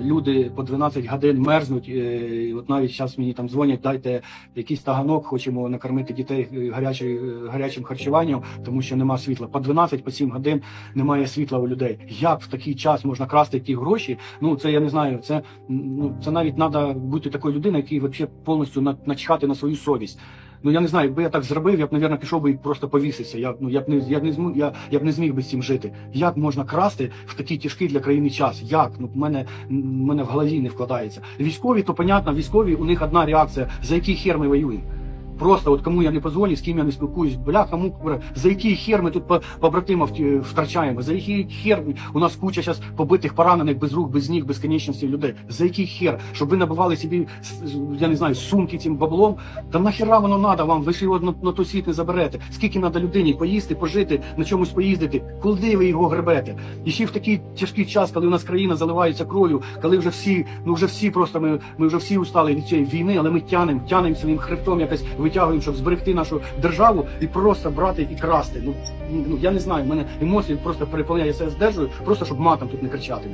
Люди по 12 годин мерзнуть. е, От навіть зараз мені там дзвонять, дайте якийсь таганок, хочемо накормити дітей е, гарячою- гарячим харчуванням, тому що нема світла. По 12, по 7 годин немає світла у людей. Як в такий час можна красти ті гроші? Ну це я не знаю. Це ну це навіть треба бути такою людиною, який взагалі повністю на- начхати на свою совість. Ну я не знаю, якби я так зробив, я б, мабуть, пішов би і просто повісився. Я, ну, я б не я не зму, я, я б не зміг би з цим жити. Як можна красти в такий тяжкий для країни час? Як? Ну в мене в мене в голові не вкладається. Військові, то понятно, військові у них одна реакція: за який хер ми воюємо. Просто от кому я не позвоню, з ким я не спілкуюсь, бля, кому за який хер ми тут по- побратимів е, втрачаємо, за який хер у нас куча зараз побитих, поранених, без рук, без ніг, без конечностей людей. За який хер? Щоб ви набивали собі, я не знаю, сумки цим баблом. Та нахіра воно надо вам? Ви ж його на, на той світ не заберете. Скільки треба людині поїсти, пожити, на чомусь поїздити? Куди ви його гребете? І ще в такий тяжкий час, коли у нас країна заливається кров'ю, коли вже всі, ну вже всі просто ми, ми вже всі устали від цієї війни, але ми тянемо, тянемо своїм хребтом якось витягуємо, щоб зберегти нашу державу і просто брати і красти. Ну, ну я не знаю, в мене емоції просто переповняє, я себе здержую, просто щоб матом тут не кричати.